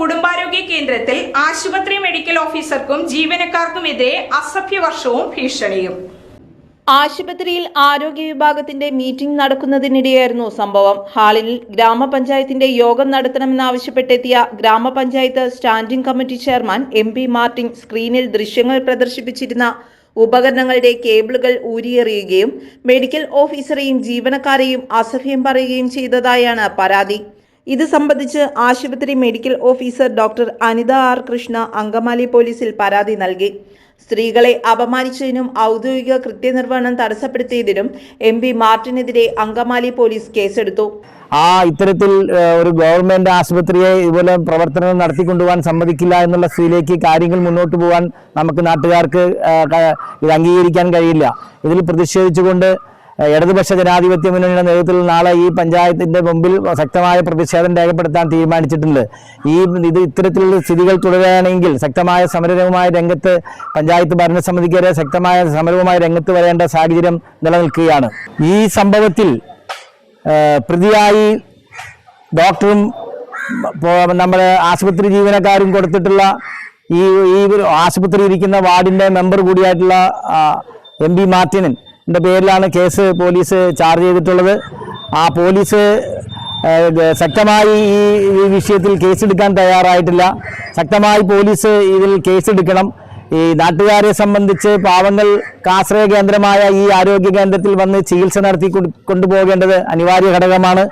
കുടുംബാരോഗ്യ കേന്ദ്രത്തിൽ ആശുപത്രി മെഡിക്കൽ ഓഫീസർക്കും ജീവനക്കാർക്കുമെതിരെ അസഭ്യവർഷവും ഭീഷണിയും. ആശുപത്രിയിൽ ആരോഗ്യ വിഭാഗത്തിന്റെ മീറ്റിംഗ് നടക്കുന്നതിനിടെയായിരുന്നു സംഭവം. ഹാളിൽ ഗ്രാമപഞ്ചായത്തിന്റെ യോഗം നടത്തണമെന്നാവശ്യപ്പെട്ടെത്തിയ ഗ്രാമപഞ്ചായത്ത് standing committee chairman M P Martin സ്ക്രീനിൽ ദൃശ്യങ്ങൾ പ്രദർശിപ്പിച്ചിരുന്ന ഉപകരണങ്ങളുടെ കേബിളുകൾ ഊരിയെറിയുകയും മെഡിക്കൽ ഓഫീസറെയും ജീവനക്കാരെയും അസഭ്യം പറയുകയും ചെയ്തതായാണ് പരാതി. ഇത് സംബന്ധിച്ച് ആശുപത്രി medical officer doctor Anitha R Krishna Angamaly പോലീസിൽ പരാതി നൽകി. സ്ത്രീകളെ അപമാനിച്ചതിനും ഔദ്യോഗിക കൃത്യനിർവഹണം തടസ്സപ്പെടുത്തിയതിനും എം പി മാർട്ടിനെതിരെ അങ്കമാലി പോലീസ് കേസെടുത്തു. ആ ഇത്തരത്തിൽ ഒരു ഗവൺമെന്റ് ആശുപത്രിയെ ഇതുപോലെ പ്രവർത്തനങ്ങൾ നടത്തിക്കൊണ്ടുപോകാൻ സമ്മതിക്കില്ല എന്നുള്ള സ്ഥിതിയിലേക്ക് കാര്യങ്ങൾ മുന്നോട്ട് പോകാൻ നമുക്ക് നാട്ടുകാർക്ക് ഇത് അംഗീകരിക്കാൻ കഴിയില്ല. ഇതിൽ പ്രതിഷേധിച്ചുകൊണ്ട് ഇടതുപക്ഷ ജനാധിപത്യ മുന്നണിയുടെ നേതൃത്വത്തിൽ നാളെ ഈ പഞ്ചായത്തിന്റെ മുമ്പിൽ ശക്തമായ പ്രതിഷേധം രേഖപ്പെടുത്താൻ തീരുമാനിച്ചിട്ടുണ്ട്. ഈ ഇത് ഇത്തരത്തിലുള്ള സ്ഥിതികൾ തുടരുകയാണെങ്കിൽ ശക്തമായ സമരവുമായ രംഗത്ത് പഞ്ചായത്ത് ഭരണസമിതിക്കെതിരെ ശക്തമായ സമരവുമായി രംഗത്ത് വരേണ്ട സാഹചര്യം നിലനിൽക്കുകയാണ്. ഈ സംഭവത്തിൽ പ്രതിയായി ഡോക്ടറും നമ്മുടെ ആശുപത്രി ജീവനക്കാരും കൊടുത്തിട്ടുള്ള ഈ ഈ ആശുപത്രി ഇരിക്കുന്ന വാർഡിന്റെ മെമ്പർ കൂടിയായിട്ടുള്ള എം പി മാർട്ടിനിന്റെ പേരിലാണ് കേസ് പോലീസ് ചാർജ് ചെയ്തിട്ടുള്ളത്. ആ പോലീസ് ശക്തമായി ഈ വിഷയത്തിൽ കേസെടുക്കാൻ തയ്യാറായിട്ടില്ല. ശക്തമായി പോലീസ് ഇതിൽ കേസെടുക്കണം. ഈ നാട്ടുകാരെ സംബന്ധിച്ച് പാവങ്ങൾ ആശ്രയ കേന്ദ്രമായ ഈ ആരോഗ്യ കേന്ദ്രത്തിൽ വന്ന് ചികിത്സ നടത്തി കൊണ്ടു- കൊണ്ടുപോകേണ്ടത് അനിവാര്യ ഘടകമാണ്.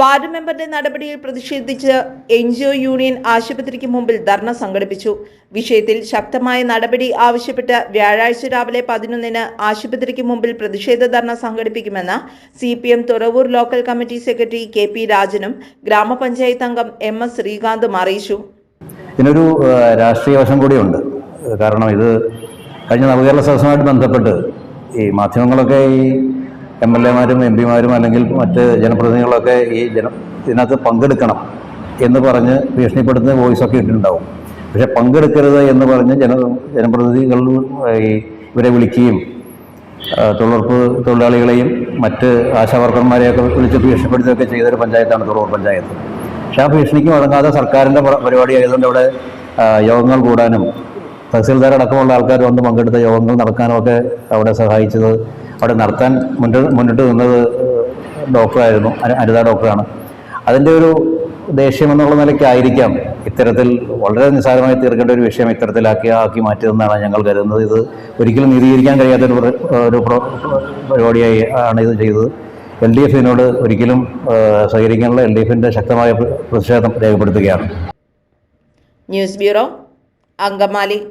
വാർഡ് മെമ്പറുടെ നടപടിയിൽ പ്രതിഷേധിച്ച് എൻ ജി ഒ യൂണിയൻ ആശുപത്രിക്ക് മുമ്പിൽ ധർണ സംഘടിപ്പിച്ചു. വിഷയത്തിൽ ശക്തമായ നടപടി ആവശ്യപ്പെട്ട് വ്യാഴാഴ്ച രാവിലെ പതിനൊന്നിന് ആശുപത്രിക്ക് മുമ്പിൽ പ്രതിഷേധ ധർണ സംഘടിപ്പിക്കുമെന്ന് C P M Thuravoor local committee secretary K P രാജനും ഗ്രാമപഞ്ചായത്ത് അംഗം എം എസ് ശ്രീകാന്തും അറിയിച്ചു. ഇതിനൊരു രാഷ്ട്രീയ വശം കൂടിയുണ്ട്. കാരണം ഇത് കഴിഞ്ഞ നവകേരള സദസ്സുമായിട്ട് ബന്ധപ്പെട്ട് ഈ മാധ്യമങ്ങളൊക്കെ ഈ എം എൽ എമാരും എം പിമാരും അല്ലെങ്കിൽ മറ്റ് ജനപ്രതിനിധികളൊക്കെ ഈ ജന ഇതിനകത്ത് പങ്കെടുക്കണം എന്ന് പറഞ്ഞ് ഭീഷണിപ്പെടുത്തുന്ന വോയിസൊക്കെ ഇട്ടിട്ടുണ്ടാവും. പക്ഷെ പങ്കെടുക്കരുത് എന്ന് പറഞ്ഞ് ജന ജനപ്രതിനിധികൾ ഈ ഇവരെ വിളിക്കുകയും തൊഴിലുറപ്പ് തൊഴിലാളികളെയും മറ്റ് ആശാവർക്കർമാരെയൊക്കെ വിളിച്ച് ഭീഷണിപ്പെടുത്തുകയൊക്കെ ചെയ്തൊരു പഞ്ചായത്താണ് തൊഴിലുറപ്പ് പഞ്ചായത്ത്. പക്ഷെ ആ ഭീഷണിക്ക് വഴങ്ങാതെ സർക്കാരിന്റെ പരിപാടി ആയതുകൊണ്ട് അവിടെ യോഗങ്ങൾ കൂടാനും തഹസീൽദാർ അടക്കമുള്ള ആൾക്കാർ വന്ന് പങ്കെടുത്ത യോഗങ്ങൾ നടക്കാനും ഒക്കെ അവിടെ സഹായിച്ചത് അവിടെ നടത്താൻ മുന്നോട്ട് മുന്നോട്ട് നിന്നത് ഡോക്ടറായിരുന്നു. അനി- അനിത ഡോക്ടറാണ്. അതിന്റെ ഒരു ദേഷ്യം എന്നുള്ള നിലയ്ക്കായിരിക്കാം ഇത്തരത്തിൽ വളരെ നിസ്സാരമായി തീർക്കേണ്ട ഒരു വിഷയം ഇത്തരത്തിലാക്കി ആക്കി മാറ്റിയതെന്നാണ് ഞങ്ങൾ കരുതുന്നത്. ഇത് ഒരിക്കലും നീതീകരിക്കാൻ കഴിയാത്ത ഒരു ഒരു പ്ര- പരിപാടിയായി ആണ് ഇത് ചെയ്തത്. എൽ ഡി എഫിനോട് ഒരിക്കലും സഹകരിക്കാനുള്ള എൽ ഡി എഫിന്റെ ശക്തമായ പ്രതിഷേധം രേഖപ്പെടുത്തുകയാണ്. News bureau Angamaly.